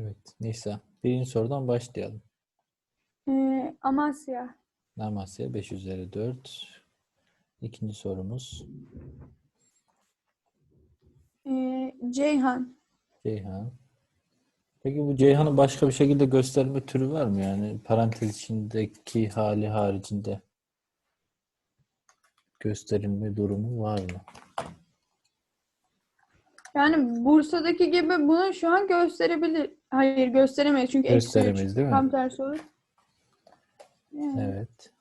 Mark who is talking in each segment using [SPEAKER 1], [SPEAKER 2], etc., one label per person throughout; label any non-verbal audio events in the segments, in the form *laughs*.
[SPEAKER 1] Evet. Nisa. Birinci sorudan başlayalım.
[SPEAKER 2] Ee, Amasya.
[SPEAKER 1] Amasya 5 üzeri 4. İkinci sorumuz.
[SPEAKER 2] Ee, Ceyhan.
[SPEAKER 1] Ceyhan. Peki bu Ceyhan'ın başka bir şekilde gösterme türü var mı? Yani parantez içindeki hali haricinde gösterilme durumu var mı?
[SPEAKER 2] Yani Bursa'daki gibi bunu şu an gösterebilir. Hayır gösteremeyiz çünkü eksi.
[SPEAKER 1] Gösteremeyiz değil mi?
[SPEAKER 2] Tam tersi olur. Yani,
[SPEAKER 1] Evet.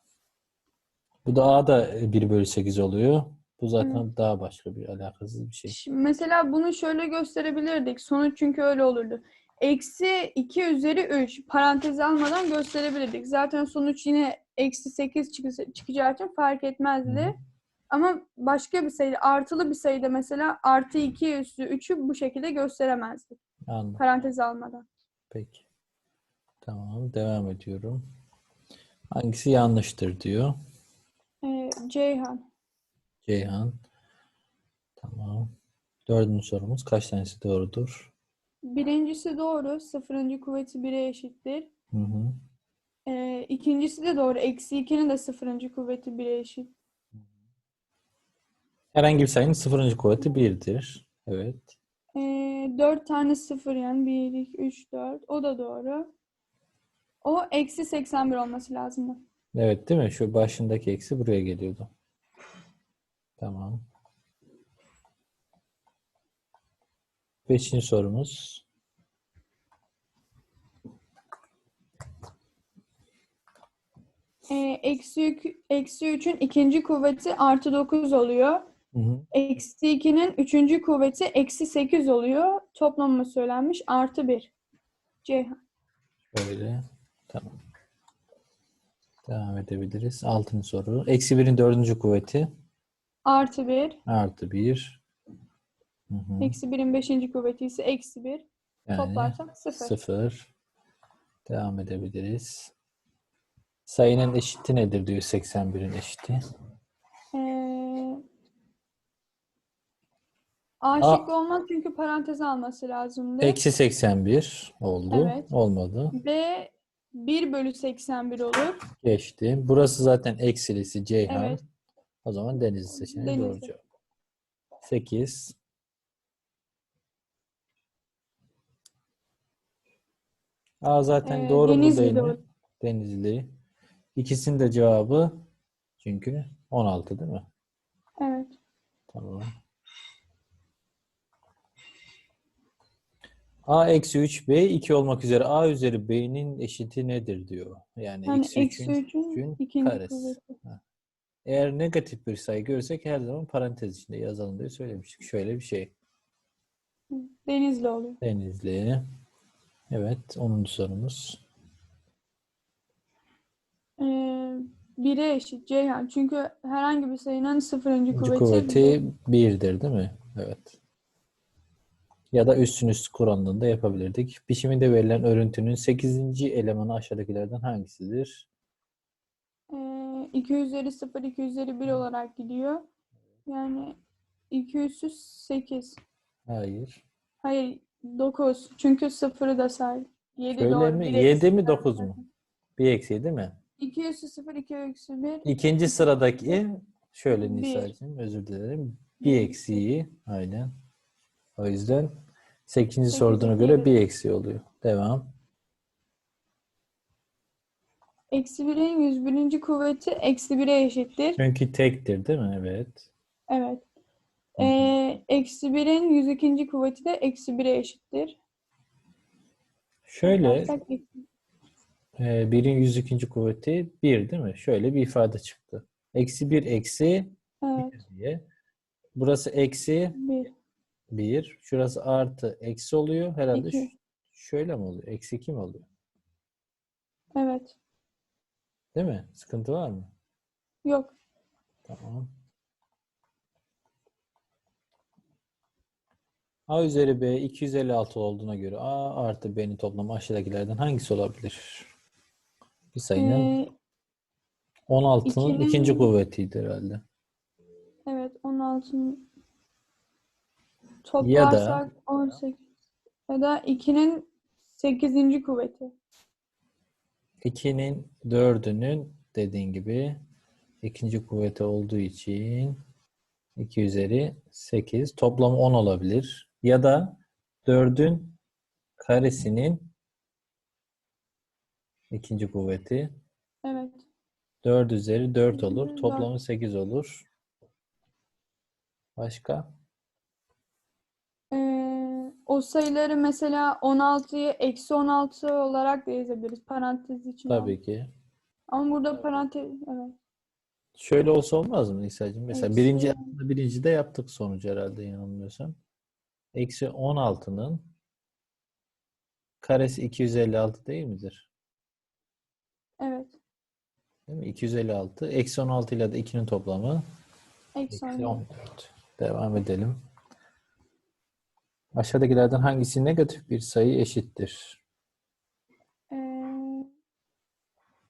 [SPEAKER 1] Bu da A da 1 bölü 8 oluyor. Bu zaten daha başka bir alakasız bir şey.
[SPEAKER 2] Şimdi mesela bunu şöyle gösterebilirdik. Sonuç çünkü öyle olurdu. Eksi 2 üzeri 3 parantez almadan gösterebilirdik. Zaten sonuç yine eksi 8 çıkı- çıkacağı için fark etmezdi.
[SPEAKER 1] Hı hı.
[SPEAKER 2] Ama başka bir sayıda artılı bir sayıda mesela artı 2 üstü 3'ü bu şekilde gösteremezdik.
[SPEAKER 1] Anladım.
[SPEAKER 2] Parantez almadan.
[SPEAKER 1] Peki. Tamam. Devam ediyorum. Hangisi yanlıştır diyor.
[SPEAKER 2] Ee, Ceyhan.
[SPEAKER 1] Ceyhan. Tamam. Dördüncü sorumuz. Kaç tanesi doğrudur?
[SPEAKER 2] Birincisi doğru. Sıfırıncı kuvveti 1'e eşittir.
[SPEAKER 1] Hı hı.
[SPEAKER 2] Ee, ikincisi de doğru. Eksi 2'nin de sıfırıncı kuvveti 1'e eşit.
[SPEAKER 1] Herhangi bir sayının sıfırıncı kuvveti 1'dir. Evet.
[SPEAKER 2] Ee, 4 tane sıfır yani 1, 2, 3, 4. O da doğru. O eksi 81 olması lazım.
[SPEAKER 1] Evet değil mi? Şu başındaki eksi buraya geliyordu. Tamam. Beşinci sorumuz.
[SPEAKER 2] Ee, eksi, eksi 3'ün ikinci kuvveti artı 9 oluyor. Eksi 2'nin üçüncü kuvveti eksi 8 oluyor. Toplamı söylenmiş artı 1. Ceyhan.
[SPEAKER 1] Böyle. Tamam. Devam edebiliriz. Altıncı soru. Eksi birin dördüncü kuvveti
[SPEAKER 2] Artı 1.
[SPEAKER 1] artı bir. Hı hı.
[SPEAKER 2] Eksi 1'in beşinci kuvveti ise eksi 1.
[SPEAKER 1] Yani
[SPEAKER 2] Toplarsak 0.
[SPEAKER 1] sıfır. Devam edebiliriz. Sayının eşiti nedir diyor 81'in eşiti.
[SPEAKER 2] A
[SPEAKER 1] A-
[SPEAKER 2] şıkkı olmaz çünkü parantez alması lazımdı.
[SPEAKER 1] Eksi 81 oldu.
[SPEAKER 2] Evet.
[SPEAKER 1] Olmadı.
[SPEAKER 2] B 1 bölü 81 olur.
[SPEAKER 1] Geçti. Burası zaten eksilisi Ceyhan.
[SPEAKER 2] Evet.
[SPEAKER 1] O zaman Denizli seçeneği doğru
[SPEAKER 2] Denizli.
[SPEAKER 1] cevap. 8. A zaten
[SPEAKER 2] Ee,
[SPEAKER 1] doğru mu
[SPEAKER 2] Denizli
[SPEAKER 1] değil mi?
[SPEAKER 2] doğru.
[SPEAKER 1] Denizli. İkisinin de cevabı çünkü 16 değil mi?
[SPEAKER 2] Evet.
[SPEAKER 1] Tamam. A eksi 3 B 2 olmak üzere A üzeri B'nin eşiti nedir diyor. Yani
[SPEAKER 2] Yani
[SPEAKER 1] eksi
[SPEAKER 2] eksi
[SPEAKER 1] 3'ün
[SPEAKER 2] 3'ün ikinci
[SPEAKER 1] karesi. Eğer negatif bir sayı görürsek her zaman parantez içinde yazalım diye söylemiştik. Şöyle bir şey.
[SPEAKER 2] Denizli oluyor.
[SPEAKER 1] Denizli. Evet. 10. sorumuz.
[SPEAKER 2] Ee, 1'e eşit Ceyhan. Çünkü herhangi bir sayının sıfırıncı kuvveti,
[SPEAKER 1] kuvveti 1'dir değil mi? Evet. Ya da üstün üstü kuralında yapabilirdik. Biçiminde verilen örüntünün 8. elemanı aşağıdakilerden hangisidir?
[SPEAKER 2] Ee, 2 üzeri 0, 2 üzeri 1 olarak gidiyor. Yani 2 üssü 8.
[SPEAKER 1] Hayır.
[SPEAKER 2] Hayır 9. Çünkü 0'ı da say. 7
[SPEAKER 1] Öyle
[SPEAKER 2] doğru.
[SPEAKER 1] mi?
[SPEAKER 2] Bir
[SPEAKER 1] 7
[SPEAKER 2] eksi
[SPEAKER 1] mi
[SPEAKER 2] var
[SPEAKER 1] 9 mu?
[SPEAKER 2] zaten.
[SPEAKER 1] Bir eksiği değil mi?
[SPEAKER 2] 2 üssü 0, 2 eksi 1.
[SPEAKER 1] İkinci sıradaki şöyle. Nisa'cığım özür dilerim. Bir eksiği aynen. O yüzden 8. sorduğuna göre bir eksiği oluyor. Devam.
[SPEAKER 2] Eksi 1'in 101. kuvveti eksi 1'e eşittir.
[SPEAKER 1] Çünkü tektir değil mi? Evet.
[SPEAKER 2] Evet. Ee, eksi 1'in 102. kuvveti de eksi 1'e eşittir.
[SPEAKER 1] Şöyle
[SPEAKER 2] eksi-
[SPEAKER 1] e, birin 102. kuvveti 1 değil mi? Şöyle bir ifade çıktı. Eksi 1 eksi
[SPEAKER 2] Evet.
[SPEAKER 1] 1 diye. Burası eksi
[SPEAKER 2] 1.
[SPEAKER 1] 1. Şurası artı eksi oluyor. Herhalde
[SPEAKER 2] İki.
[SPEAKER 1] şöyle mi oluyor? Eksi 2 mi oluyor?
[SPEAKER 2] Evet.
[SPEAKER 1] Değil mi? Sıkıntı var mı?
[SPEAKER 2] Yok.
[SPEAKER 1] Tamam. A üzeri B 256 olduğuna göre A artı B'nin toplamı aşağıdakilerden hangisi olabilir? Bir sayının
[SPEAKER 2] Ee,
[SPEAKER 1] 16'nın
[SPEAKER 2] ikinin-
[SPEAKER 1] ikinci kuvvetiydi herhalde.
[SPEAKER 2] evet 16'nın
[SPEAKER 1] Ya da-
[SPEAKER 2] toplarsak 18 ya da 2'nin 8. kuvveti.
[SPEAKER 1] 2'nin 4'ünün dediğin gibi ikinci kuvveti olduğu için 2 üzeri 8 toplamı 10 olabilir. Ya da 4'ün karesinin ikinci kuvveti
[SPEAKER 2] Evet.
[SPEAKER 1] 4 üzeri 4 olur. Toplamı 8 olur. Başka?
[SPEAKER 2] O sayıları mesela 16'yı eksi 16 olarak da yazabiliriz parantez içinde.
[SPEAKER 1] Tabii ki.
[SPEAKER 2] Ama burada parantez evet.
[SPEAKER 1] Şöyle olsa olmaz mı Nisa'cığım? Mesela
[SPEAKER 2] Eksi-
[SPEAKER 1] birinci, birinci de yaptık sonucu herhalde yanılmıyorsam. Eksi 16'nın karesi 256 değil midir?
[SPEAKER 2] Evet.
[SPEAKER 1] Değil mi? 256. Eksi 16 ile de 2'nin toplamı
[SPEAKER 2] Eksi
[SPEAKER 1] eksi
[SPEAKER 2] 14.
[SPEAKER 1] 14. Devam edelim. Aşağıdakilerden hangisi negatif bir sayı eşittir?
[SPEAKER 2] Ee,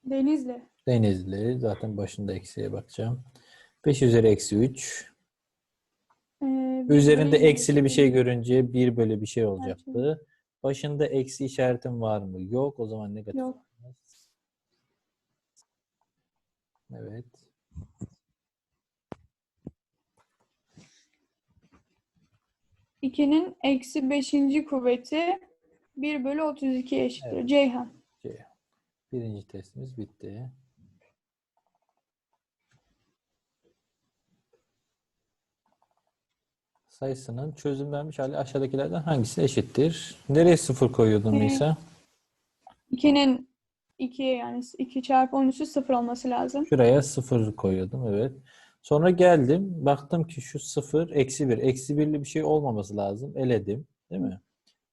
[SPEAKER 2] Denizli.
[SPEAKER 1] Denizli. Zaten başında eksiye bakacağım. 5 üzeri eksi 3.
[SPEAKER 2] Ee,
[SPEAKER 1] Üzerinde
[SPEAKER 2] bir-
[SPEAKER 1] eksili bir şey görünce 1 bölü bir şey olacaktı. Başında eksi işaretim var mı? Yok. O zaman negatif.
[SPEAKER 2] Yok.
[SPEAKER 1] Evet.
[SPEAKER 2] İkinin eksi 5. kuvveti 1 bölü 32 eşittir.
[SPEAKER 1] Evet.
[SPEAKER 2] Ceyhan.
[SPEAKER 1] C. Birinci testimiz bitti. Sayısının çözümlenmiş hali aşağıdakilerden hangisi eşittir? Nereye sıfır koyuyordun
[SPEAKER 2] Ee,
[SPEAKER 1] Nisa?
[SPEAKER 2] 2'nin 2 yani 2 çarpı 10 üstü 0 olması lazım.
[SPEAKER 1] Şuraya sıfır koyuyordum. Evet. Sonra geldim. Baktım ki şu sıfır eksi bir. Eksi birli bir şey olmaması lazım. Eledim. Değil mi?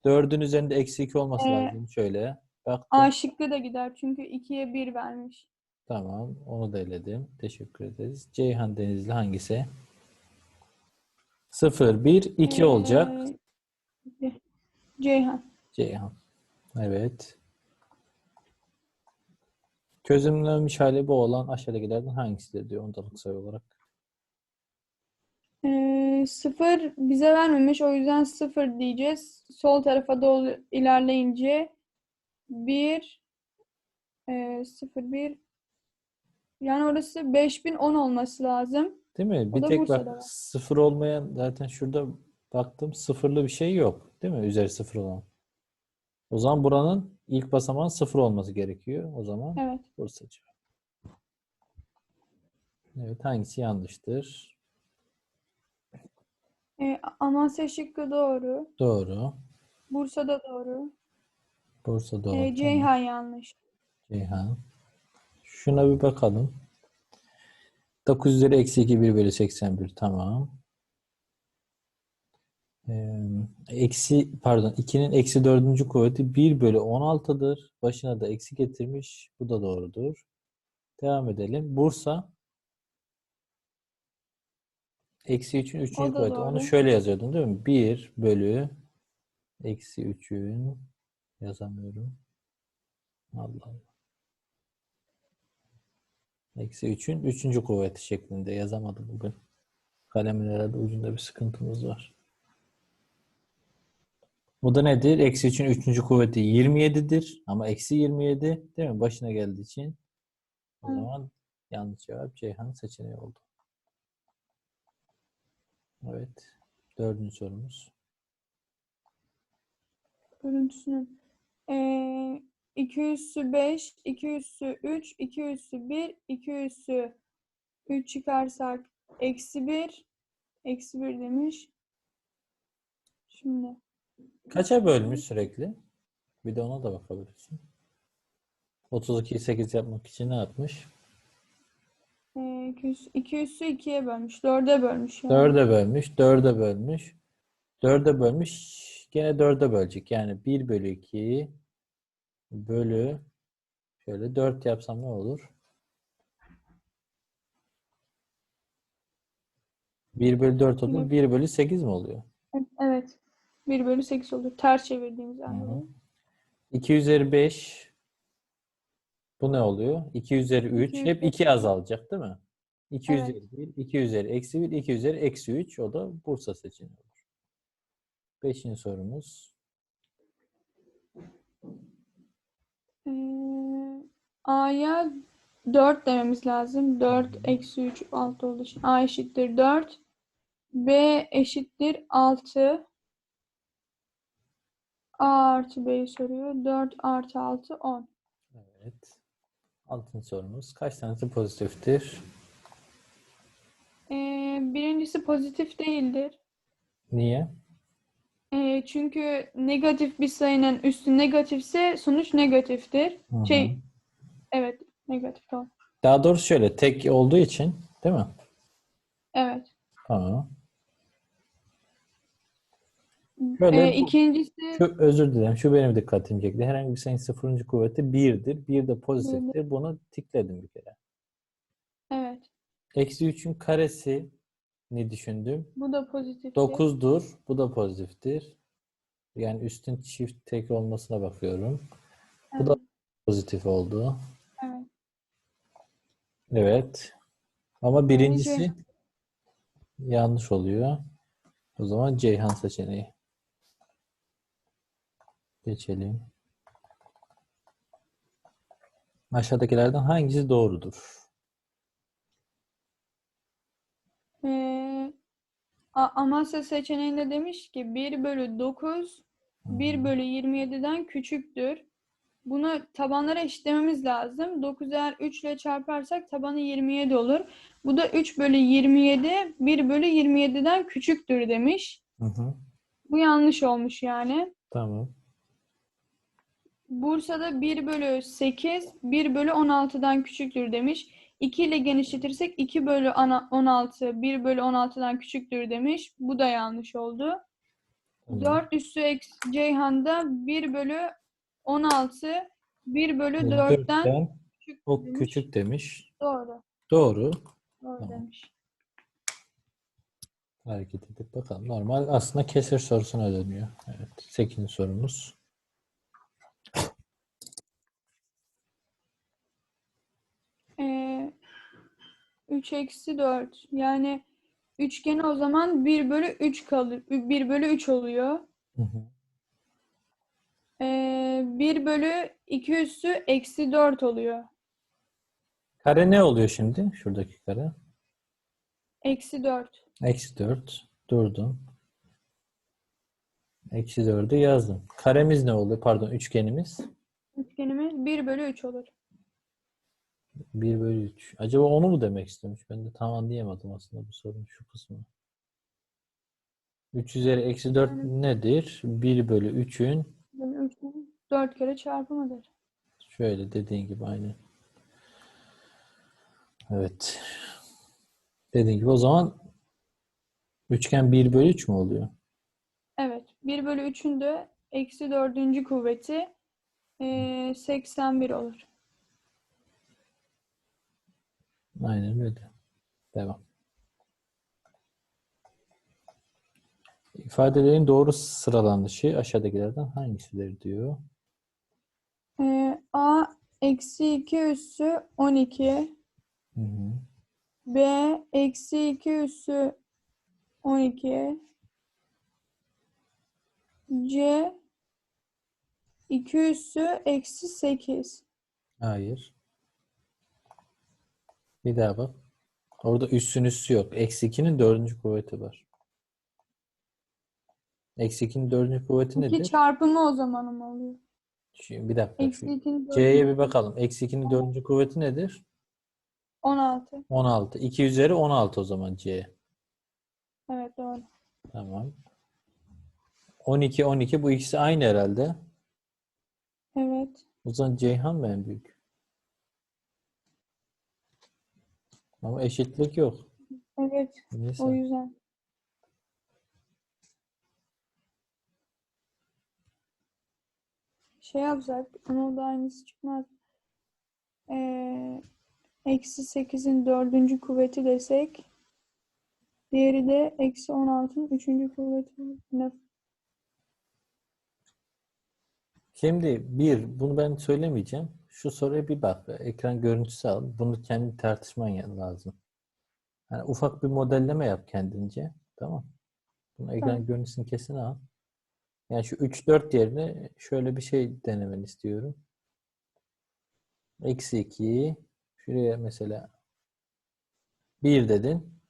[SPEAKER 1] Dördün üzerinde eksi iki olması
[SPEAKER 2] Ee,
[SPEAKER 1] lazım. Şöyle. Baktım.
[SPEAKER 2] A şıkkı da gider çünkü 2'ye 1 vermiş.
[SPEAKER 1] Tamam. Onu da eledim. Teşekkür ederiz. Ceyhan Denizli hangisi? 0, 1, 2 olacak.
[SPEAKER 2] Ee, Ceyhan.
[SPEAKER 1] Ceyhan. Evet. Çözümlenmiş hali bu olan aşağıdakilerden hangisidir diyor ondalık sayı olarak.
[SPEAKER 2] Ee, 0 bize vermemiş o yüzden 0 diyeceğiz. Sol tarafa doğru ilerleyince 1 e, 0 1 yani orası 5010 olması lazım.
[SPEAKER 1] Değil mi?
[SPEAKER 2] O
[SPEAKER 1] Bir tek
[SPEAKER 2] Bursa'da
[SPEAKER 1] bak
[SPEAKER 2] var.
[SPEAKER 1] sıfır olmayan zaten şurada baktım sıfırlı bir şey yok. Değil mi? Üzeri sıfır olan. O zaman buranın ilk basamağın sıfır olması gerekiyor. O zaman
[SPEAKER 2] Evet.
[SPEAKER 1] Bursa cevabı. Evet hangisi yanlıştır?
[SPEAKER 2] Ee, Amasya şıkkı doğru.
[SPEAKER 1] Doğru.
[SPEAKER 2] Bursa'da doğru.
[SPEAKER 1] Bursa doğru.
[SPEAKER 2] Ee,
[SPEAKER 1] Tamam.
[SPEAKER 2] Ceyhan yanlış.
[SPEAKER 1] Ceyhan. Şuna bir bakalım. 9 üzeri eksi 2 1 bölü 81. Tamam. Ee, eksi pardon 2'nin eksi 4. kuvveti 1 bölü 16'dır. Başına da eksi getirmiş. Bu da doğrudur. Devam edelim. Bursa eksi 3'ün 3.
[SPEAKER 2] O da
[SPEAKER 1] kuvveti. Onu şöyle yazıyordun değil mi? 1 bölü eksi 3'ün yazamıyorum. Allah Allah. Eksi 3'ün 3. kuvveti şeklinde yazamadım bugün. Kalemin herhalde ucunda bir sıkıntımız var. Bu da nedir? Eksi 3'ün 3. kuvveti 27'dir. Ama eksi 27 değil mi? Başına geldiği için. O zaman yanlış cevap Ceyhan seçeneği oldu. Evet. Dördüncü sorumuz.
[SPEAKER 2] Görüntüsünün. Ee, 2 üssü 5, 2 üssü 3, 2 üssü 1, 2 üssü 3 çıkarsak eksi 1, eksi 1 demiş. Şimdi
[SPEAKER 1] Kaça bölmüş sürekli? Bir de ona da bakabilirsin. 32'yi 8 yapmak için ne yapmış?
[SPEAKER 2] E, 2 üssü, 2 üssü 2'ye bölmüş. 4'e bölmüş yani.
[SPEAKER 1] 4'e bölmüş, 4'e bölmüş. 4'e bölmüş, gene 4'e bölecek. Yani 1 bölü 2 bölü şöyle 4 yapsam ne olur? 1 bölü 4 olur. 1 bölü 8 mi oluyor?
[SPEAKER 2] Evet. 1 bölü 8 olur. Ters çevirdiğimiz
[SPEAKER 1] hı. 2 üzeri 5 bu ne oluyor? 2 üzeri 3
[SPEAKER 2] 2
[SPEAKER 1] hep
[SPEAKER 2] üzeri-
[SPEAKER 1] 2 azalacak değil mi? 2
[SPEAKER 2] Evet.
[SPEAKER 1] üzeri 1, 2 üzeri eksi 1, 2 üzeri eksi 3 o da Bursa seçeneği olur. Beşinci sorumuz.
[SPEAKER 2] Ee, A'ya 4 dememiz lazım. 4 eksi 3 6 olduğu için A eşittir 4. B eşittir 6. A artı B'yi soruyor. 4 artı 6 10.
[SPEAKER 1] Evet. Altın sorumuz. Kaç tanesi pozitiftir?
[SPEAKER 2] Ee, birincisi pozitif değildir.
[SPEAKER 1] Niye?
[SPEAKER 2] Ee, çünkü negatif bir sayının üstü negatifse sonuç negatiftir.
[SPEAKER 1] Hı hı.
[SPEAKER 2] Şey, evet negatif doğru.
[SPEAKER 1] Daha doğrusu şöyle tek olduğu için değil mi?
[SPEAKER 2] Evet.
[SPEAKER 1] Tamam. Böyle
[SPEAKER 2] Ee, ikincisi
[SPEAKER 1] Şu, özür dilerim. Şu benim dikkatimi çekti. Herhangi bir sayının sıfırıncı kuvveti 1'dir. 1 de pozitiftir. Bunu tikledim bir kere.
[SPEAKER 2] evet.
[SPEAKER 1] Eksi 3'ün karesi ne düşündüm?
[SPEAKER 2] Bu da pozitif.
[SPEAKER 1] 9'dur. Bu da pozitiftir. Yani üstün çift tek olmasına bakıyorum. Bu da
[SPEAKER 2] Evet.
[SPEAKER 1] pozitif oldu.
[SPEAKER 2] Evet.
[SPEAKER 1] Evet. Ama birincisi
[SPEAKER 2] Ceyhan.
[SPEAKER 1] yanlış oluyor. O zaman Ceyhan seçeneği. Geçelim. Aşağıdakilerden hangisi doğrudur?
[SPEAKER 2] Ee, A- Amasya seçeneğinde demiş ki 1 bölü 9 1 bölü 27'den küçüktür. Bunu tabanlara eşitlememiz lazım. 9 eğer 3 ile çarparsak tabanı 27 olur. Bu da 3 bölü 27 1 bölü 27'den küçüktür demiş.
[SPEAKER 1] Hı hı.
[SPEAKER 2] Bu yanlış olmuş yani.
[SPEAKER 1] Tamam.
[SPEAKER 2] Bursa'da 1 bölü 8 1 bölü 16'dan küçüktür demiş. 2 ile genişletirsek 2 bölü ana- 16 1 bölü 16'dan küçüktür demiş. Bu da yanlış oldu.
[SPEAKER 1] Tamam.
[SPEAKER 2] 4 üssü eksi Ceyhan'da 1 bölü 16 1 bölü 4'ten
[SPEAKER 1] Dörtten
[SPEAKER 2] küçük
[SPEAKER 1] o
[SPEAKER 2] demiş.
[SPEAKER 1] küçük demiş.
[SPEAKER 2] Doğru.
[SPEAKER 1] Doğru.
[SPEAKER 2] Doğru
[SPEAKER 1] Tamam.
[SPEAKER 2] demiş.
[SPEAKER 1] Hareket edip bakalım. Normal aslında kesir sorusuna dönüyor. Evet. 8. sorumuz.
[SPEAKER 2] Ee, 3 eksi 4. Yani üçgeni o zaman 1 bölü 3 kalır. 1 bölü 3 oluyor.
[SPEAKER 1] Hı hı.
[SPEAKER 2] Ee, 1 bölü 2 üssü eksi 4 oluyor.
[SPEAKER 1] Kare ne oluyor şimdi? Şuradaki kare.
[SPEAKER 2] Eksi 4.
[SPEAKER 1] Eksi 4. Durdum. Eksi 4'ü yazdım. Karemiz ne oluyor? Pardon üçgenimiz.
[SPEAKER 2] Üçgenimiz 1 bölü 3 olur.
[SPEAKER 1] 1 bölü 3. Acaba onu mu demek istemiş? Ben de tam anlayamadım aslında bu sorunun şu kısmını. 3 üzeri eksi 4 nedir? 1 bölü 3'ün
[SPEAKER 2] 4 kere çarpımıdır.
[SPEAKER 1] şöyle dediğin gibi aynı. Evet. Dediğin gibi o zaman üçgen 1 bölü 3 mü oluyor?
[SPEAKER 2] Evet. 1 bölü 3'ün de eksi 4. kuvveti ee, 81 olur.
[SPEAKER 1] Aynen öyle. Devam. İfadelerin doğru sıralanışı aşağıdakilerden hangisidir diyor.
[SPEAKER 2] Ee, A eksi 2 üssü 12.
[SPEAKER 1] Hı hı.
[SPEAKER 2] B eksi 2 üssü 12. C 2 üssü eksi 8.
[SPEAKER 1] Hayır. Bir daha bak. Orada üssün üssü yok. Eksi 2'nin dördüncü kuvveti var. Eksi 2'nin dördüncü kuvveti
[SPEAKER 2] 2
[SPEAKER 1] nedir?
[SPEAKER 2] çarpımı o zaman mı oluyor?
[SPEAKER 1] Şimdi bir dakika.
[SPEAKER 2] Eksi 2'nin
[SPEAKER 1] C'ye bir bakalım. Eksi 2'nin dördüncü kuvveti nedir?
[SPEAKER 2] 16.
[SPEAKER 1] 16. 2 üzeri 16 o zaman C.
[SPEAKER 2] Evet doğru.
[SPEAKER 1] Tamam. 12, 12 bu ikisi aynı herhalde.
[SPEAKER 2] Evet.
[SPEAKER 1] O zaman Ceyhan mı en büyük? Ama eşitlik yok.
[SPEAKER 2] Evet.
[SPEAKER 1] Neyse.
[SPEAKER 2] O yüzden. Şey yapsak ama da aynısı çıkmaz. Ee, eksi 8'in dördüncü kuvveti desek diğeri de eksi 16'nın üçüncü kuvveti.
[SPEAKER 1] Şimdi bir, bunu ben söylemeyeceğim. Şu soruya bir bak. Ekran görüntüsü al. Bunu kendi tartışman lazım. Yani ufak bir modelleme yap kendince. Tamam. Bunu ekran
[SPEAKER 2] Tamam.
[SPEAKER 1] görüntüsünü kesin al. Yani şu 3, 4 yerine şöyle bir şey denemeni istiyorum. Eksi 2. Şuraya mesela 1 dedin.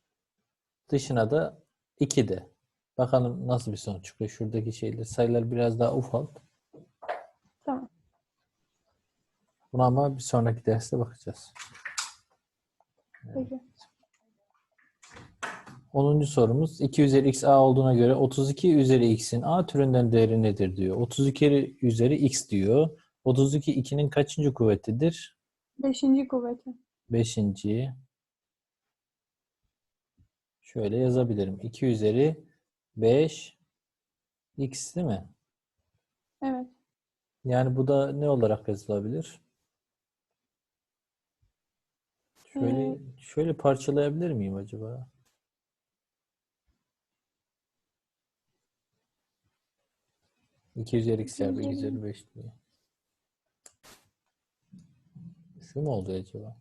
[SPEAKER 1] Dışına da 2 de. Bakalım nasıl bir sonuç çıkıyor. Şuradaki şeyler, sayılar biraz daha ufalt.
[SPEAKER 2] Tamam.
[SPEAKER 1] Buna ama bir sonraki derste bakacağız.
[SPEAKER 2] Peki.
[SPEAKER 1] 10. sorumuz 2 üzeri x a olduğuna göre 32 üzeri x'in a türünden değeri nedir diyor. 32 üzeri x diyor. 32 2'nin kaçıncı kuvvetidir?
[SPEAKER 2] Beşinci kuvveti.
[SPEAKER 1] 5. Şöyle yazabilirim. 2 üzeri 5 x değil mi?
[SPEAKER 2] Evet.
[SPEAKER 1] Yani bu da ne olarak yazılabilir? Şöyle
[SPEAKER 2] Ee,
[SPEAKER 1] şöyle parçalayabilir miyim acaba? İki üzeri x çarpı iki üzeri beş diye. Şu mu oldu acaba?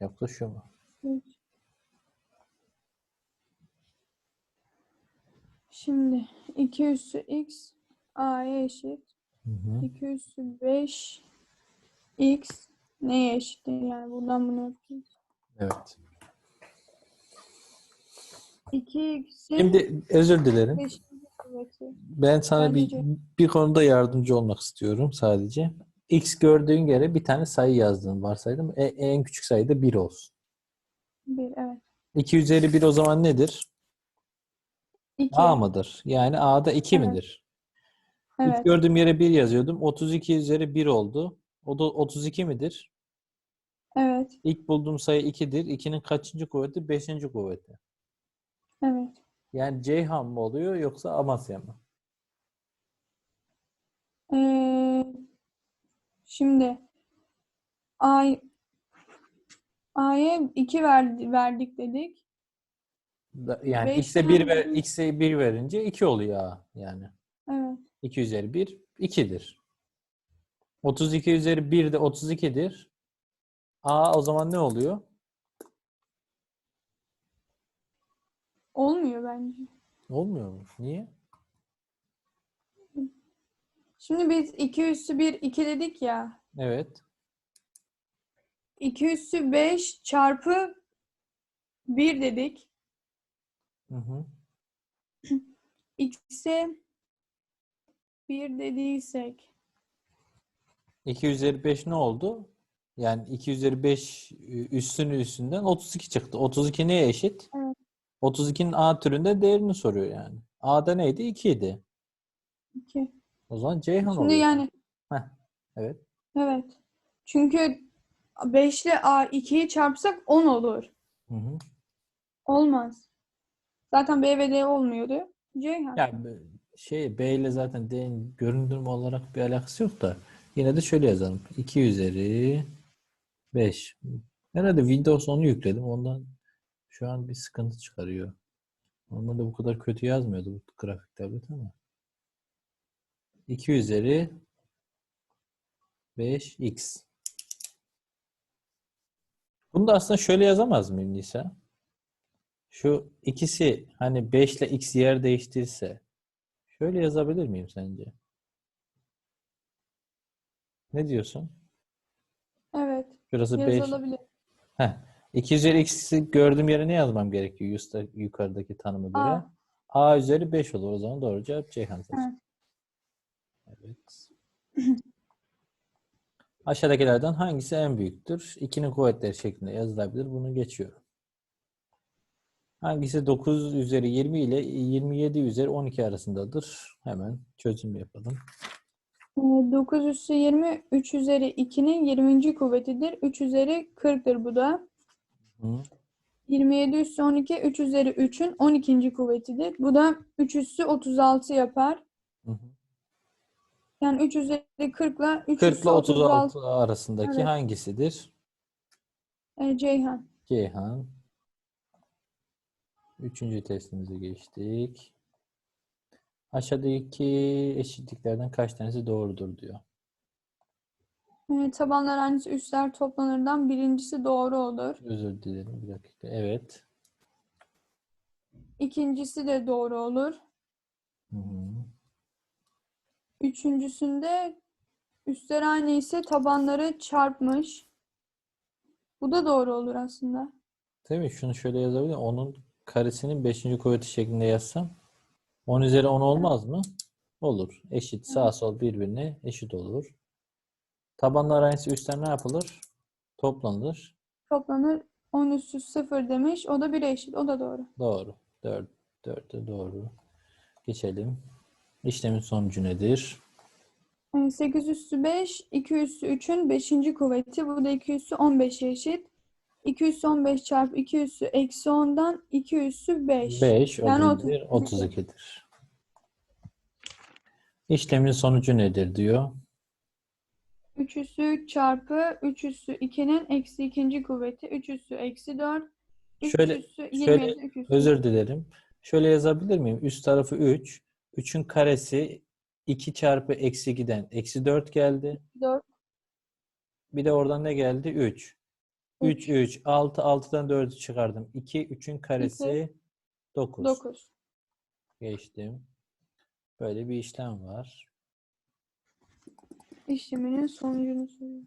[SPEAKER 1] Yoksa şu mu?
[SPEAKER 2] Şimdi 2 üssü x a'ya eşit.
[SPEAKER 1] Hı hı.
[SPEAKER 2] 2 üssü 5 x neye eşittir yani buradan bunu yapacağız.
[SPEAKER 1] Evet.
[SPEAKER 2] 2 x'in
[SPEAKER 1] Şimdi özür dilerim.
[SPEAKER 2] 5. kuvveti.
[SPEAKER 1] Ben sana bir,
[SPEAKER 2] Bence-
[SPEAKER 1] bir konuda yardımcı olmak istiyorum sadece. X gördüğün yere bir tane sayı yazdın varsaydım. E- en küçük sayı da 1 olsun.
[SPEAKER 2] 1 evet.
[SPEAKER 1] 2 üzeri 1 o zaman nedir?
[SPEAKER 2] 2.
[SPEAKER 1] A mıdır? Yani A'da 2
[SPEAKER 2] Evet.
[SPEAKER 1] midir? İlk
[SPEAKER 2] Evet.
[SPEAKER 1] gördüğüm yere 1 yazıyordum. 32 üzeri 1 oldu. O da 32 midir?
[SPEAKER 2] Evet.
[SPEAKER 1] İlk bulduğum sayı 2'dir. 2'nin kaçıncı kuvveti? 5. kuvveti.
[SPEAKER 2] Evet.
[SPEAKER 1] Yani Ceyhan mı oluyor yoksa Amasya mı?
[SPEAKER 2] Ee, şimdi A A'ya 2 verdi, verdik dedik.
[SPEAKER 1] Da- Yani
[SPEAKER 2] Beş
[SPEAKER 1] X'e 1 ver,
[SPEAKER 2] tane-
[SPEAKER 1] X'e 1 verince 2 oluyor A yani.
[SPEAKER 2] Evet.
[SPEAKER 1] 2 üzeri 1 2'dir. 32 üzeri 1 de 32'dir. A o zaman ne oluyor?
[SPEAKER 2] Olmuyor bence.
[SPEAKER 1] Olmuyor mu? Niye?
[SPEAKER 2] Şimdi biz 2 üssü 1 2 dedik ya.
[SPEAKER 1] Evet.
[SPEAKER 2] 2 üssü 5 çarpı 1 dedik.
[SPEAKER 1] Hı hı.
[SPEAKER 2] X'e 1 dediysek
[SPEAKER 1] 2 üzeri 5 ne oldu? Yani 2 üzeri 5 üstünü üstünden 32 çıktı. 32 neye eşit?
[SPEAKER 2] Evet.
[SPEAKER 1] 32'nin A türünde değerini soruyor yani. A'da neydi? 2 idi.
[SPEAKER 2] 2.
[SPEAKER 1] O zaman Ceyhan
[SPEAKER 2] Şimdi
[SPEAKER 1] oluyor.
[SPEAKER 2] yani
[SPEAKER 1] Heh, evet.
[SPEAKER 2] evet. Çünkü 5 ile A 2'yi çarpsak 10 olur.
[SPEAKER 1] Hı hı.
[SPEAKER 2] Olmaz. Zaten B ve D olmuyordu. Ceyhan.
[SPEAKER 1] Yani b- şey B ile zaten D'nin görünüm olarak bir alakası yok da yine de şöyle yazalım. 2 üzeri 5. Herhalde Windows 10'u yükledim. Ondan şu an bir sıkıntı çıkarıyor. Normalde bu kadar kötü yazmıyordu bu grafik tablet ama. 2 üzeri 5x. Bunu da aslında şöyle yazamaz mıyım Nisa? Şu ikisi hani 5 ile x yer değiştirse şöyle yazabilir miyim sence? Ne diyorsun?
[SPEAKER 2] Evet.
[SPEAKER 1] Şurası 5.
[SPEAKER 2] Yazılabilir.
[SPEAKER 1] Heh. 2 üzeri x'i gördüğüm yere ne yazmam gerekiyor yusta- yukarıdaki tanıma göre?
[SPEAKER 2] A.
[SPEAKER 1] A üzeri 5 olur. O zaman doğru cevap Ceyhan seçeneği. Evet. Aşağıdakilerden hangisi en büyüktür? 2'nin kuvvetleri şeklinde yazılabilir. Bunu geçiyorum. Hangisi 9 üzeri 20 ile 27 üzeri 12 arasındadır? Hemen çözüm yapalım.
[SPEAKER 2] Ee, 9 üssü 20, 3 üzeri 2'nin 20. kuvvetidir. 3 üzeri 40'tır bu da.
[SPEAKER 1] Hı.
[SPEAKER 2] 27 üssü 12, 3 üzeri 3'ün 12. kuvvetidir. Bu da 3 üssü 36 yapar.
[SPEAKER 1] Hı hı.
[SPEAKER 2] Yani 3 üzeri 40 ile 3
[SPEAKER 1] 40
[SPEAKER 2] üssü
[SPEAKER 1] ile 36
[SPEAKER 2] 36
[SPEAKER 1] arasındaki
[SPEAKER 2] Evet.
[SPEAKER 1] hangisidir?
[SPEAKER 2] Ee, Ceyhan.
[SPEAKER 1] Ceyhan. Üçüncü testimize geçtik. Aşağıdaki eşitliklerden kaç tanesi doğrudur diyor.
[SPEAKER 2] Ee, tabanlar aynısı üstler toplanırdan birincisi doğru olur.
[SPEAKER 1] Özür dilerim bir dakika. Evet.
[SPEAKER 2] İkincisi de doğru olur.
[SPEAKER 1] Hı hı.
[SPEAKER 2] Üçüncüsünde üstler aynı ise tabanları çarpmış. Bu da doğru olur aslında.
[SPEAKER 1] Mi? Şunu şöyle yazabilirim. Onun karesinin 5. kuvveti şeklinde yazsam 10 üzeri 10 olmaz mı? Olur. Eşit. Sağ sol birbirine eşit olur. Tabanlar aynısı üstten ne yapılır? Toplanır.
[SPEAKER 2] Toplanır 10 üssü 0 demiş. O da 1'e eşit. O da doğru.
[SPEAKER 1] Doğru. 4, 4 de doğru. Geçelim. İşlemin sonucu nedir?
[SPEAKER 2] Yani 8 üssü 5, 2 üssü 3'ün 5. kuvveti. Bu da 2 üssü 15'e eşit. 2 üssü 15 çarpı 2 üssü eksi 10'dan 2 üssü 5.
[SPEAKER 1] 5 o
[SPEAKER 2] Yani
[SPEAKER 1] da
[SPEAKER 2] otuz-
[SPEAKER 1] nedir? 32'dir. İşlemin sonucu nedir diyor.
[SPEAKER 2] 3 üssü 3 çarpı 3 üssü 2'nin eksi 2. kuvveti. 3 üssü eksi 4. 3
[SPEAKER 1] Şöyle-
[SPEAKER 2] üssü
[SPEAKER 1] şöyle
[SPEAKER 2] 27, 3 üssü.
[SPEAKER 1] Özür dilerim. Şöyle yazabilir miyim? Üst tarafı 3. 3'ün karesi 2 çarpı eksi 2'den eksi 4 geldi.
[SPEAKER 2] 4.
[SPEAKER 1] Bir de oradan ne geldi? 3. 3, 3. 6, 6'dan 4'ü çıkardım. 2, 3'ün karesi 9.
[SPEAKER 2] 9.
[SPEAKER 1] Geçtim. Böyle bir işlem var.
[SPEAKER 2] İşleminin sonucunu söylüyor.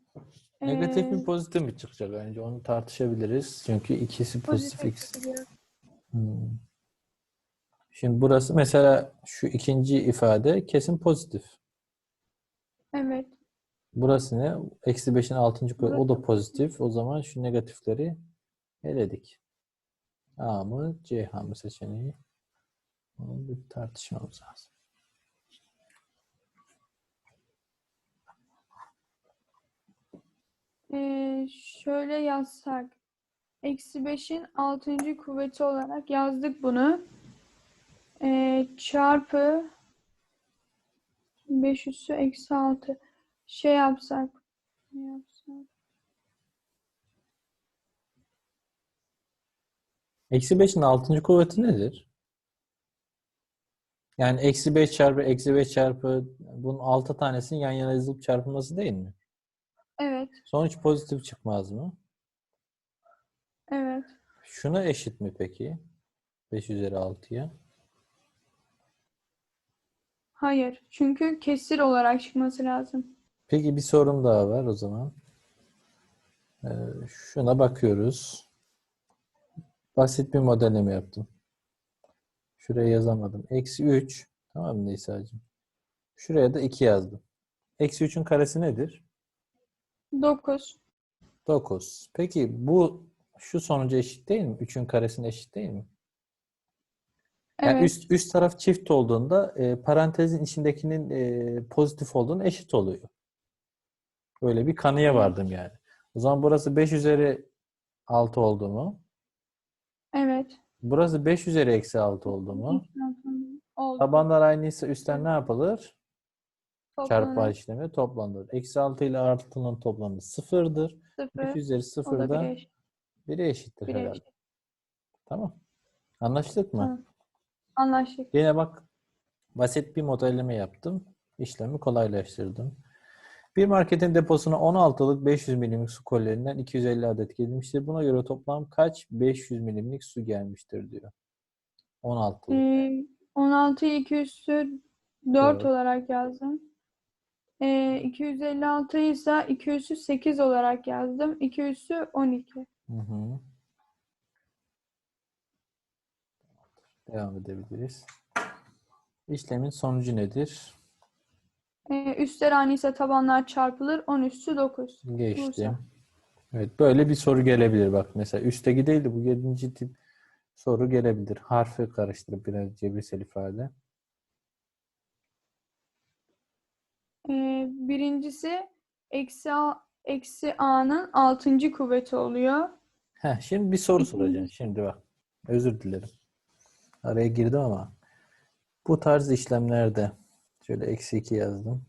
[SPEAKER 1] Negatif
[SPEAKER 2] Ee,
[SPEAKER 1] mi pozitif mi çıkacak önce onu tartışabiliriz. Çünkü ikisi pozitif x.
[SPEAKER 2] çıkacak.
[SPEAKER 1] Hmm. Şimdi burası mesela şu ikinci ifade kesin pozitif.
[SPEAKER 2] Evet.
[SPEAKER 1] Burası ne? Eksi 5'in 6. kuvveti. O da pozitif. O zaman şu negatifleri eledik. A mı Ceyhan mı seçeneği? Onu bir tartışmamız lazım.
[SPEAKER 2] Ee, şöyle yazsak. Eksi 5'in 6. kuvveti olarak yazdık bunu. Ee, çarpı 5 üssü eksi 6. Şey yapsak. Ne yapsak?
[SPEAKER 1] Eksi 5'in 6. kuvveti nedir? Yani eksi 5 çarpı eksi 5 çarpı bunun 6 tanesinin yan yana yazılıp çarpılması değil mi?
[SPEAKER 2] Evet.
[SPEAKER 1] Sonuç pozitif çıkmaz mı?
[SPEAKER 2] Evet.
[SPEAKER 1] Şuna eşit mi peki? 5 üzeri 6'ya.
[SPEAKER 2] Hayır. Çünkü kesir olarak çıkması lazım.
[SPEAKER 1] Peki bir sorum daha var o zaman. Ee, şuna bakıyoruz. Basit bir modelleme yaptım. Şuraya yazamadım. Eksi 3. Tamam mı Nisa'cığım? Şuraya da 2 yazdım. Eksi 3'ün karesi nedir?
[SPEAKER 2] 9.
[SPEAKER 1] 9. Peki bu şu sonuca eşit değil mi? 3'ün karesine eşit değil mi? Yani
[SPEAKER 2] Evet.
[SPEAKER 1] üst, üst taraf çift olduğunda e, parantezin içindekinin e, pozitif olduğunu eşit oluyor. Böyle bir kanıya vardım yani. O zaman burası 5 üzeri 6 oldu mu?
[SPEAKER 2] Evet.
[SPEAKER 1] Burası 5 üzeri eksi 6 oldu mu?
[SPEAKER 2] Oldu.
[SPEAKER 1] Tabanlar aynıysa üstten ne yapılır? Çarpma işlemi toplanır. Eksi 6 ile artının toplamı sıfırdır. 5
[SPEAKER 2] 0.
[SPEAKER 1] üzeri
[SPEAKER 2] O da
[SPEAKER 1] sıfırdan
[SPEAKER 2] 1'e eşit.
[SPEAKER 1] 1'e eşittir
[SPEAKER 2] Bire
[SPEAKER 1] herhalde.
[SPEAKER 2] eşit.
[SPEAKER 1] Tamam. Anlaştık mı?
[SPEAKER 2] Tamam. Anlaştık.
[SPEAKER 1] Yine bak basit bir modelleme yaptım. İşlemi kolaylaştırdım. Bir marketin deposuna 16'lık 500 milimlik su kollerinden 250 adet gelmiştir. Buna göre toplam kaç 500 milimlik su gelmiştir diyor. 16'lık.
[SPEAKER 2] Ee, 16'yı 2 üssü 4
[SPEAKER 1] Dört.
[SPEAKER 2] olarak yazdım. Ee, 256'yı ise 2 üssü 8 olarak yazdım. 2 üssü 12.
[SPEAKER 1] Hı hı. Devam edebiliriz. İşlemin sonucu nedir?
[SPEAKER 2] Ee, üstler aynı ise tabanlar çarpılır. 10 üssü 9.
[SPEAKER 1] Geçtim.
[SPEAKER 2] Bursa.
[SPEAKER 1] Evet böyle bir soru gelebilir bak mesela üstteki değil de bu yedinci tip soru gelebilir. Harfi karıştırıp biraz cebirsel ifade.
[SPEAKER 2] Ee, birincisi eksi, a, eksi a'nın 6. kuvveti oluyor.
[SPEAKER 1] Heh, şimdi bir soru soracağım. Şimdi bak. Özür dilerim. Araya girdim ama bu tarz işlemlerde şöyle eksi 2 yazdım.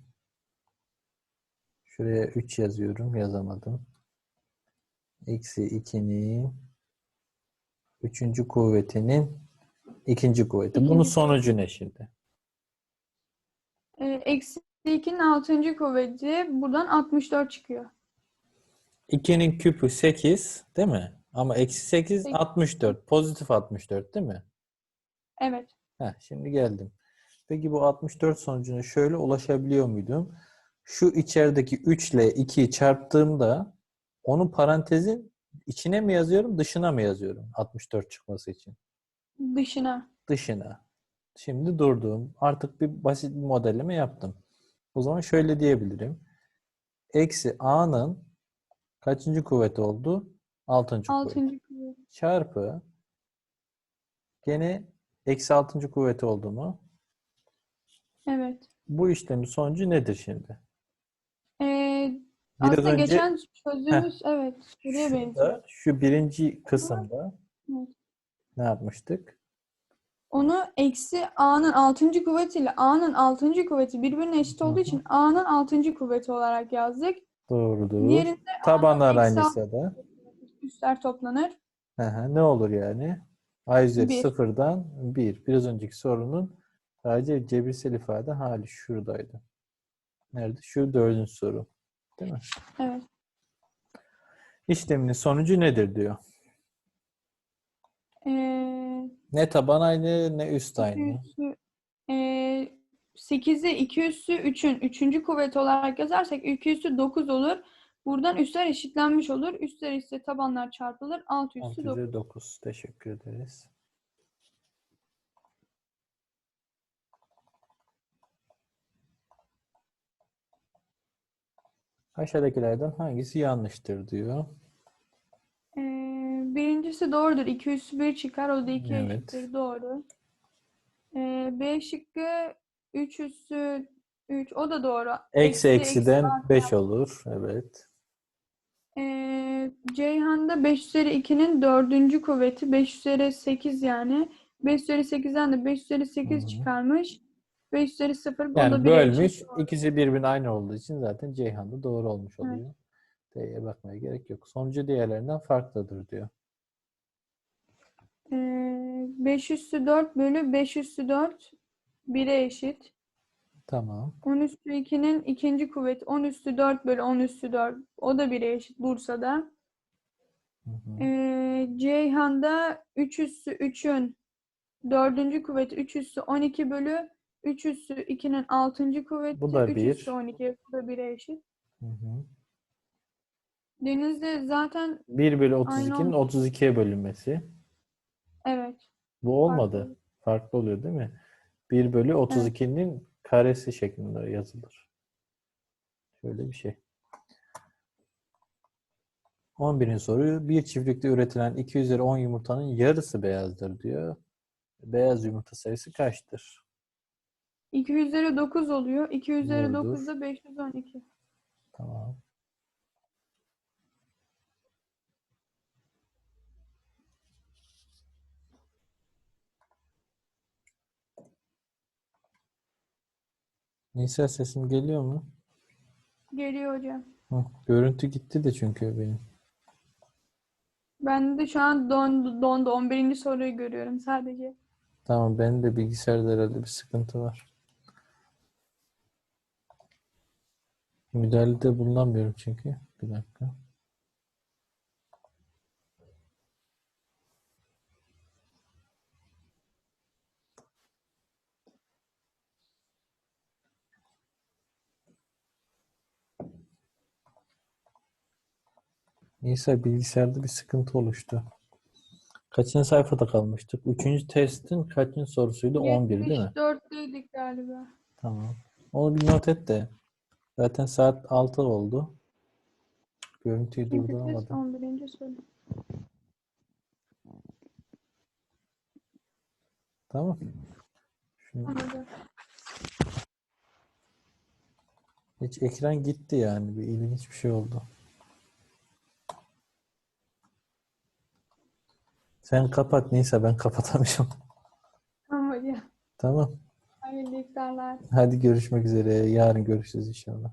[SPEAKER 1] Şuraya 3 yazıyorum. Yazamadım. Eksi 2'nin üçüncü kuvvetinin ikinci kuvveti. Bunun
[SPEAKER 2] İkinci
[SPEAKER 1] sonucu ne şimdi?
[SPEAKER 2] Ee, eksi 2'nin 6. kuvveti buradan 64 çıkıyor.
[SPEAKER 1] 2'nin küpü 8 değil mi? Ama eksi 8
[SPEAKER 2] Sekiz.
[SPEAKER 1] 64. Pozitif 64 değil mi?
[SPEAKER 2] Evet.
[SPEAKER 1] Heh, şimdi geldim. Peki bu 64 sonucuna şöyle ulaşabiliyor muydum? Şu içerideki 3 ile 2'yi çarptığımda onu parantezin içine mi yazıyorum, dışına mı yazıyorum 64 çıkması için?
[SPEAKER 2] Dışına.
[SPEAKER 1] Dışına. Şimdi durdum. Artık bir basit bir modelleme yaptım. O zaman şöyle diyebilirim. Eksi a'nın kaçıncı kuvveti oldu? Altıncı.
[SPEAKER 2] Altıncı kuvvet.
[SPEAKER 1] Çarpı gene eksi altıncı kuvveti oldu mu?
[SPEAKER 2] Evet.
[SPEAKER 1] Bu işlemin sonucu nedir şimdi?
[SPEAKER 2] Ee,
[SPEAKER 1] Biraz
[SPEAKER 2] aslında
[SPEAKER 1] önce
[SPEAKER 2] geçen çözdüğümüz evet benziyor.
[SPEAKER 1] şurada, şu birinci kısımda
[SPEAKER 2] Evet.
[SPEAKER 1] ne yapmıştık?
[SPEAKER 2] Onu eksi a'nın altıncı kuvvetiyle a'nın altıncı kuvveti birbirine eşit olduğu
[SPEAKER 1] Hı hı.
[SPEAKER 2] için a'nın altıncı kuvveti olarak yazdık.
[SPEAKER 1] Doğrudur.
[SPEAKER 2] Diğerinde
[SPEAKER 1] Tabanlar aynıysa da.
[SPEAKER 2] üstler toplanır.
[SPEAKER 1] Hı hı, ne olur yani? A üzeri sıfırdan 1. Biraz önceki sorunun sadece cebirsel ifade hali şuradaydı. Nerede? Şu dördüncü soru. Değil mi?
[SPEAKER 2] Evet.
[SPEAKER 1] İşleminin sonucu nedir diyor.
[SPEAKER 2] Ee,
[SPEAKER 1] Ne taban aynı ne üst aynı.
[SPEAKER 2] ee, 8'e 2 üssü 3'ün 3. kuvveti olarak yazarsak 2 üssü 9 olur. Buradan üstler eşitlenmiş olur. Üstler ise tabanlar çarpılır. 6 üssü
[SPEAKER 1] 6
[SPEAKER 2] 9.
[SPEAKER 1] üzeri 9. Teşekkür ederiz. Aşağıdakilerden hangisi yanlıştır diyor.
[SPEAKER 2] Ee, birincisi doğrudur. 2 üssü 1 çıkar. O da 2
[SPEAKER 1] Evet.
[SPEAKER 2] eşittir. Doğru. Ee, B şıkkı 3 üssü 3. O da doğru.
[SPEAKER 1] Eksi eksiden
[SPEAKER 2] artı
[SPEAKER 1] 5 olur. Evet.
[SPEAKER 2] Ee, Ceyhan'da 5 üzeri 2'nin dördüncü kuvveti 5 üzeri 8 yani. 5 üzeri 8'den de 5 üzeri 8
[SPEAKER 1] Hı hı.
[SPEAKER 2] çıkarmış. 5 üzeri 0 o da
[SPEAKER 1] Yani
[SPEAKER 2] 1'e
[SPEAKER 1] bölmüş. İkisi birbirine aynı olduğu için zaten Ceyhan'da doğru olmuş
[SPEAKER 2] Evet.
[SPEAKER 1] oluyor. D'ye bakmaya gerek yok. Sonucu diğerlerinden farklıdır diyor.
[SPEAKER 2] Ee, 5 üssü 4 bölü 5 üssü 4 1'e eşit.
[SPEAKER 1] Tamam.
[SPEAKER 2] 10 üssü 2'nin ikinci kuvveti 10 üssü 4 bölü 10 üssü 4 o da 1'e eşit Bursa'da.
[SPEAKER 1] Hı hı.
[SPEAKER 2] Ee, Ceyhan'da 3 üssü 3'ün dördüncü kuvveti 3 üssü 12 bölü 3 üssü 2'nin altıncı kuvveti
[SPEAKER 1] Bu da
[SPEAKER 2] 3
[SPEAKER 1] bir.
[SPEAKER 2] üssü 12 bu da 1'e eşit.
[SPEAKER 1] Hı hı.
[SPEAKER 2] Denizde zaten
[SPEAKER 1] 1 bölü
[SPEAKER 2] Aynı
[SPEAKER 1] 32'nin 32'ye bölünmesi.
[SPEAKER 2] evet
[SPEAKER 1] Bu olmadı.
[SPEAKER 2] farklı.
[SPEAKER 1] Farklı oluyor değil mi? 1 bölü 32'nin karesi şeklinde yazılır. Şöyle bir şey. 11. soru. Bir çiftlikte üretilen 2 üzeri 10 yumurtanın yarısı beyazdır diyor. Beyaz yumurta sayısı kaçtır?
[SPEAKER 2] 2 üzeri 9 oluyor. 2 üzeri
[SPEAKER 1] Doğrudur.
[SPEAKER 2] 9 da 512.
[SPEAKER 1] Tamam. Nisa sesim geliyor mu?
[SPEAKER 2] Geliyor hocam.
[SPEAKER 1] Hı, görüntü gitti de çünkü benim.
[SPEAKER 2] Ben de şu an dondu, dondu. 11. soruyu görüyorum sadece.
[SPEAKER 1] Tamam benim de bilgisayarda herhalde bir sıkıntı var. Müdahalede bulunamıyorum çünkü. Bir dakika. Neyse bilgisayarda bir sıkıntı oluştu. Kaçıncı sayfada kalmıştık? Üçüncü testin kaçıncı sorusuydu? 11 değil mi?
[SPEAKER 2] 74'teydik galiba.
[SPEAKER 1] Tamam. Onu bir not et de. Zaten saat 6 oldu. Görüntüyü durduramadım.
[SPEAKER 2] 11. soru.
[SPEAKER 1] Tamam. Şunu,
[SPEAKER 2] Anladım.
[SPEAKER 1] hiç ekran gitti yani. Bir ilginç bir şey oldu. Sen kapat neyse ben *laughs* kapatamayacağım.
[SPEAKER 2] Tamam hocam.
[SPEAKER 1] Tamam.
[SPEAKER 2] İftarlar.
[SPEAKER 1] Hadi görüşmek üzere. Yarın görüşürüz inşallah.